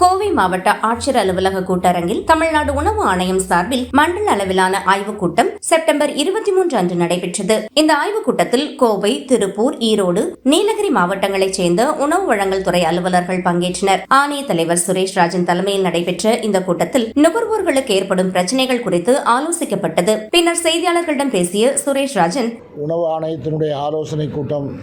கோவை மாவட்ட ஆட்சியர் அலுவலக கூட்டரங்கில் தமிழ்நாடு உணவு ஆணையம் சார்பில் மண்டல அளவிலான ஆய்வுக் கூட்டம் செப்டம்பர் இருபத்தி மூன்று அன்று நடைபெற்றது. இந்த ஆய்வுக் கூட்டத்தில் கோவை திருப்பூர் ஈரோடு நீலகிரி மாவட்டங்களைச் சேர்ந்த உணவு வழங்கல் துறை அலுவலர்கள் பங்கேற்றனர். ஆணைய தலைவர் சுரேஷ் ராஜன் தலைமையில் நடைபெற்ற இந்த கூட்டத்தில் நுகர்வோர்களுக்கு ஏற்படும் பிரச்சனைகள் குறித்து ஆலோசிக்கப்பட்டது. பின்னர் செய்தியாளர்களிடம் பேசிய சுரேஷ் ராஜன் உணவு ஆணையத்தினுடைய ஆலோசனை கூட்டம்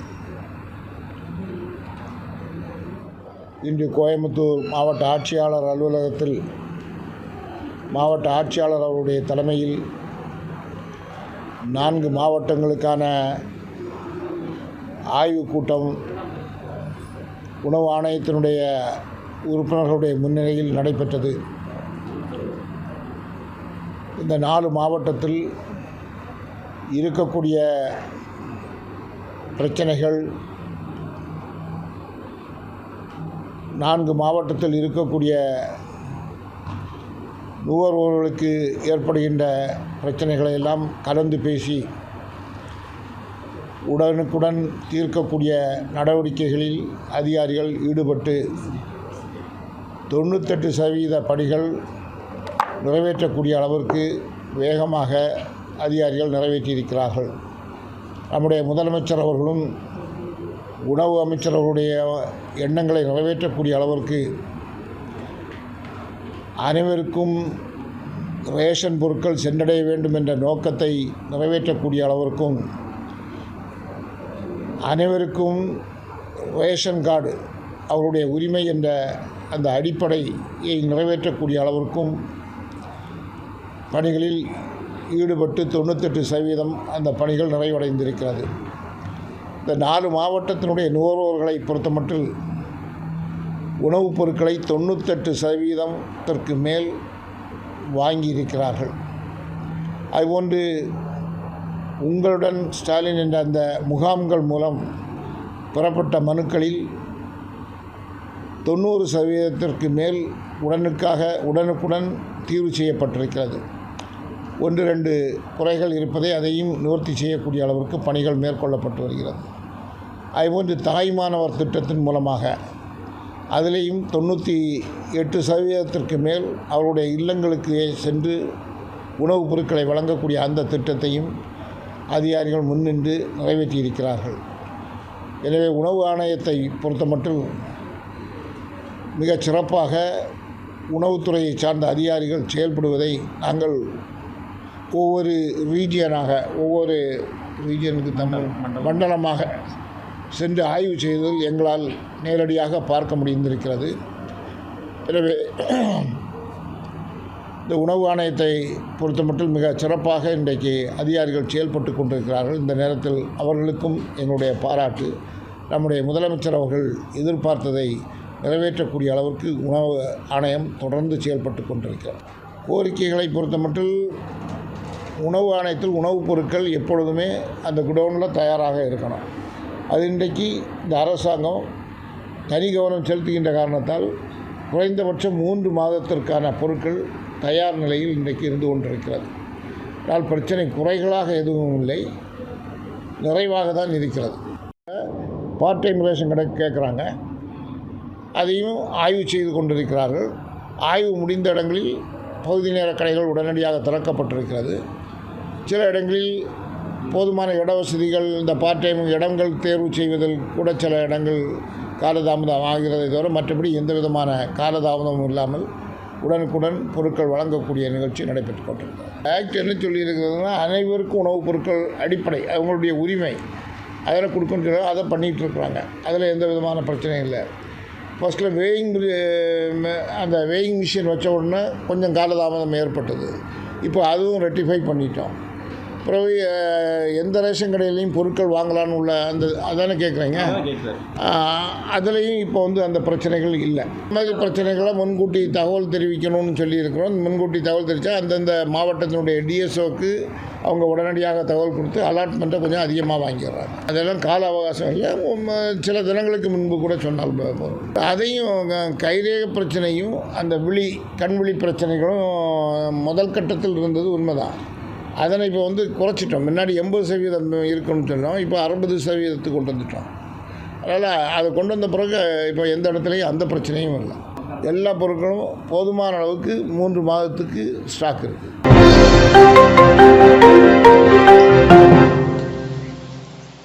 இன்று கோயம்புத்தூர் மாவட்ட ஆட்சியாளர் அலுவலகத்தில் மாவட்ட ஆட்சியாளர் அவருடைய தலைமையில் நான்கு மாவட்டங்களுக்கான ஆய்வுக் கூட்டம் உணவு ஆணையத்தினுடைய உறுப்பினர்களுடைய முன்னிலையில் நடைபெற்றது. இந்த நாலு மாவட்டத்தில் இருக்கக்கூடிய பிரச்சனைகள் நான்கு மாவட்டத்தில் இருக்கக்கூடிய நுகர்வோர்களுக்கு ஏற்படுகின்ற பிரச்சனைகளை எல்லாம் கலந்து பேசி உடனுக்குடன் தீர்க்கக்கூடிய நடவடிக்கைகளில் அதிகாரிகள் ஈடுபட்டு தொண்ணூத்தெட்டு சதவீத பணிகள் நிறைவேற்றக்கூடிய அளவிற்கு வேகமாக அதிகாரிகள் நிறைவேற்றியிருக்கிறார்கள். நம்முடைய முதலமைச்சர் அவர்களும் உணவு அமைச்சர் அவருடைய எண்ணங்களை நிறைவேற்றக்கூடிய அளவிற்கு அனைவருக்கும் ரேஷன் பொருட்கள் சென்றடைய வேண்டும் என்ற நோக்கத்தை நிறைவேற்றக்கூடிய அளவிற்கும் அனைவருக்கும் ரேஷன் கார்டு அவருடைய உரிமை என்ற அந்த அடிப்படையை நிறைவேற்றக்கூடிய அளவிற்கும் பணிகளில் ஈடுபட்டு தொண்ணூத்தெட்டு சதவீதம் அந்த பணிகள் நிறைவடைந்திருக்கிறது. இந்த நாலு மாவட்டத்தினுடைய நுகர்வோர்களை பொறுத்தமட்டில் உணவுப் பொருட்களை தொண்ணூத்தெட்டு சதவீதத்திற்கு மேல் வாங்கியிருக்கிறார்கள். அதுபோன்று உங்களுடன் ஸ்டாலின் என்ற அந்த முகாம்கள் மூலம் பெறப்பட்ட மனுக்களில் தொண்ணூறு சதவீதத்திற்கு மேல் உடனுக்காக உடனுக்குடன் தீர்வு செய்யப்பட்டிருக்கிறது. ஒன்று ரெண்டு குறைகள் இருப்பதை அதையும் நிவர்த்தி செய்யக்கூடிய அளவிற்கு பணிகள் மேற்கொள்ளப்பட்டு வருகிறது. அதுபோன்று தாய்மானவர் திட்டத்தின் மூலமாக அதிலேயும் தொண்ணூற்றி எட்டு சதவீதத்திற்கு மேல் அவருடைய இல்லங்களுக்கு சென்று உணவுப் பொருட்களை வழங்கக்கூடிய அந்த திட்டத்தையும் அதிகாரிகள் முன்னின்று நிறைவேற்றியிருக்கிறார்கள் எனவே உணவு ஆணையத்தை பொறுத்தமட்டில் மிகச் சிறப்பாக உணவுத்துறையை சார்ந்த அதிகாரிகள் செயல்படுவதை நாங்கள் ஒவ்வொரு ரீஜியனாக ஒவ்வொரு ரீஜியனுக்கு தமிழ் மண்டலமாக சென்று ஆய்வு செய்ததில் எங்களால் நேரடியாக பார்க்க முடிந்திருக்கிறது. எனவே இந்த உணவு ஆணையத்தை பொறுத்தமட்டில் மிக சிறப்பாக இன்றைக்கு அதிகாரிகள் செயல்பட்டு கொண்டிருக்கிறார்கள். இந்த நேரத்தில் அவர்களுக்கும் எங்களுடைய பாராட்டு. நம்முடைய முதலமைச்சர் அவர்கள் எதிர்பார்த்ததை நிறைவேற்றக்கூடிய அளவிற்கு உணவு ஆணையம் தொடர்ந்து செயல்பட்டு கொண்டிருக்கிறது. கோரிக்கைகளை பொறுத்தமட்டில் உணவு ஆணையத்தில் உணவுப் பொருட்கள் எப்பொழுதுமே அந்த குடோனில் தயாராக இருக்கணும். அது இன்றைக்கு இந்த அரசாங்கம் தனி கவனம் செலுத்துகின்ற காரணத்தால் குறைந்தபட்சம் மூன்று மாதத்திற்கான பொருட்கள் தயார் நிலையில் இன்றைக்கு இருந்து கொண்டிருக்கிறது. ஆனால் பிரச்சனை குறைகளாக எதுவும் இல்லை. நிறைவாக தான் இருக்கிறது. பார்ட் டைம் ரேஷன் கடை கேட்குறாங்க. அதையும் ஆய்வு செய்து கொண்டிருக்கிறார்கள். ஆய்வு முடிந்த இடங்களில் பகுதி நேர கடைகள் உடனடியாக திறக்கப்பட்டிருக்கிறது. சில இடங்களில் போதுமான இட வசதிகள் இந்த பார்ட் டைம் இடங்கள் தேர்வு செய்வதில் கூட சில இடங்கள் காலதாமதம் ஆகிறதை தவிர மற்றபடி எந்த விதமான காலதாமதமும் இல்லாமல் உடனுக்குடன் பொருட்கள் வழங்கக்கூடிய நிகழ்ச்சி நடைபெற்று கொண்டிருக்கிறது. ஆக்ட் என்ன சொல்லியிருக்கிறதுனா அனைவருக்கும் உணவுப் பொருட்கள் அடிப்படை அவங்களுடைய உரிமை அதில் கொடுக்கணும்னு அதை பண்ணிகிட்டு இருக்கிறாங்க. அதில் எந்த விதமான பிரச்சனையும் இல்லை. ஃபஸ்ட்டில் வேயிங் அந்த வேயிங் மிஷின் வச்ச உடனே கொஞ்சம் காலதாமதம் ஏற்பட்டது. இப்போ அதுவும் ரெட்டிஃபை பண்ணிட்டோம். பிறகு எந்த ரேஷன் கடையிலையும் பொருட்கள் வாங்கலான்னு உள்ள அந்த அதானே கேட்குறீங்க? அதுலேயும் இப்போ வந்து அந்த பிரச்சனைகள் இல்லை. மாதிரி பிரச்சனைகளை முன்கூட்டி தகவல் தெரிவிக்கணும்னு சொல்லியிருக்கிறோம். முன்கூட்டி தகவல் தெரிவித்தா அந்தந்த மாவட்டத்தினுடைய டிஎஸ்ஓக்கு அவங்க உடனடியாக தகவல் கொடுத்து அலாட்மெண்ட்டை கொஞ்சம் அதிகமாக வாங்கிடுறாங்க. அதெல்லாம் கால அவகாசம் இல்லை. சில தினங்களுக்கு முன்பு கூட சொன்னால் அதையும் கைரேக பிரச்சனையும் அந்த விழி கண் விழி பிரச்சனைகளும் முதல் கட்டத்தில் இருந்தது உண்மைதான். அதனை இப்போ வந்து குறைச்சிட்டோம். முன்னாடி எண்பது சதவீதம் இருக்கணும்னு சொன்னோம். இப்போ அறுபது சதவீதத்துக்கு கொண்டு வந்துட்டோம். அதனால் அதை கொண்டு வந்த பிறகு இப்போ எந்த இடத்துலையும் அந்த பிரச்சனையும் இல்லை. எல்லா பொருட்களும் போதுமான அளவுக்கு மூன்று மாதத்துக்கு ஸ்டாக் இருக்குது